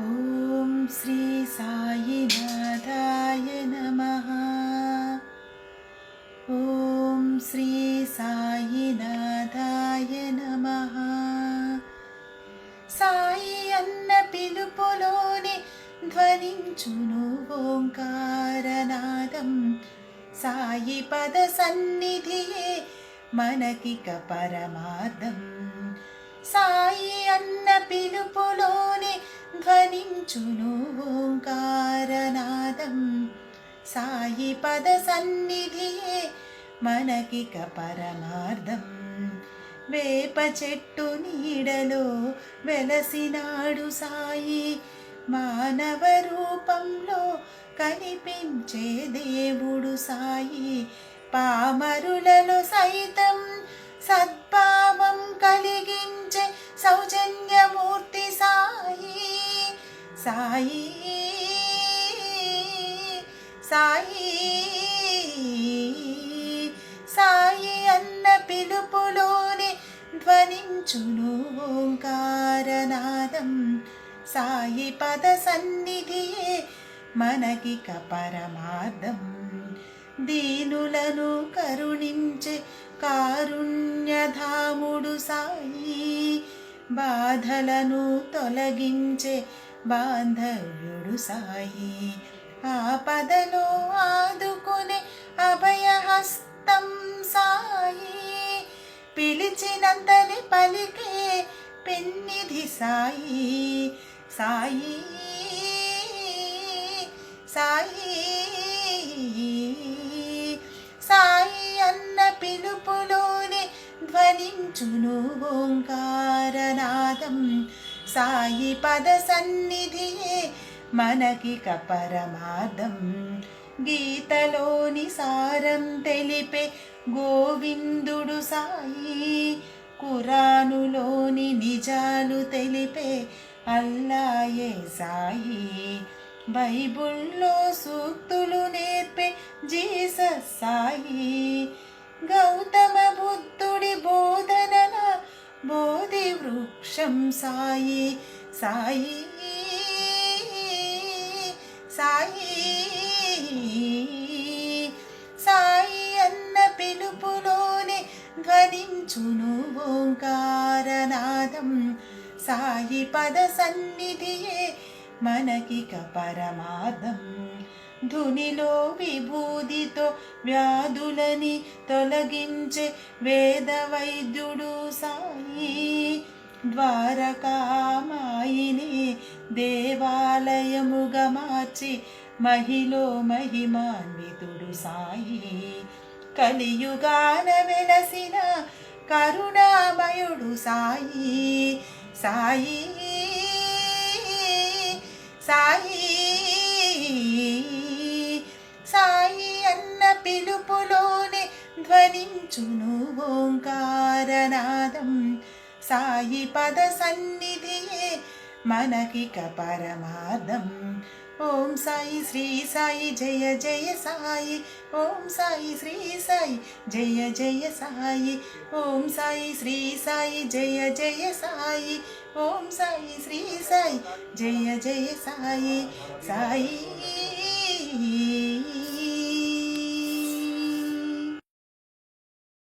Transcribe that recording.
ॐ श्री साईनाथाय नमः ॐ श्री సాయినాథాయ నమ సాయి అన్న పిలుపులోని ధ్వనించును ఓంకారనాదం సాయి పద సన్నిధియే మనకిక పరమార్థం సాయి అన్న పిలుపులోని ధ్వనించును ఓంకారనాదం. సాయి పద సన్నిధియే మనకిక పరమార్థం. వేప చెట్టు నీడలో వెలసినాడు సాయి. మానవ రూపంలో కనిపించే దేవుడు సాయి. పామరులలో సైతం సద్భావం కలిగించే సౌజన్య సాయి సాయి సాయి అన్న పిలుపులోని ధ్వనించును ఓంకారనాదం. సాయి పద సన్నిధియే మనకి పరమార్థం. దీనులను కరుణించే కారుణ్యధాముడు సాయి బాధలను తొలగించే బాంధవ్యుడు సాయి. ఆపదలో ఆదుకునే అభయహస్తం సాయి. పిలిచినంతని పలికే పెన్నిధి సాయి. సాయి సాయి సాయి అన్న పిలుపులోని ధ్వనించును ఓంకారనాదం. సాయి పద సన్నిధియే మనకిక పరమార్థం. గీతలోని సారం తెలిపే గోవిందుడు సాయి కురానులోని నిజాలు తెలిపే అల్లాయే సాయి. బైబుల్లో సూక్తులు నేర్పే జీసస్ సాయి. గౌతమ బుద్ధుడి బోధనల బోధి వృక్ష సాయి సాయి సాయి సాయి అన్న పిలుపులోనే ధ్వనించును ఓంకారనాదం. సాయి పద సన్నిధియే మనకిక పరమాదం ధునిలో విభూదితో వ్యాధులని తొలగించే వేద వైద్యుడు సాయి. ద్వారకామాయిని దేవాలయముగా మార్చి మహిలో మహిమాన్వితుడు సాయి. కలియుగాన వెలసిన కరుణామయుడు సాయి. సాయి సాయి సాయి అన్న పిలుపులోనే ధ్వనించును ఓంకారనాదం. సాయి పద సన్నిధియే మనకిక పరమార్థం ఓం సాయి శ్రీ సాయి జయ జయ సాయి ఓం సాయి శ్రీ సాయి జయ జయ సాయి ఓం సాయి శ్రీ సాయి జయ జయ సాయి ఓం సాయి శ్రీ సాయి జయ జయ సాయి సాయి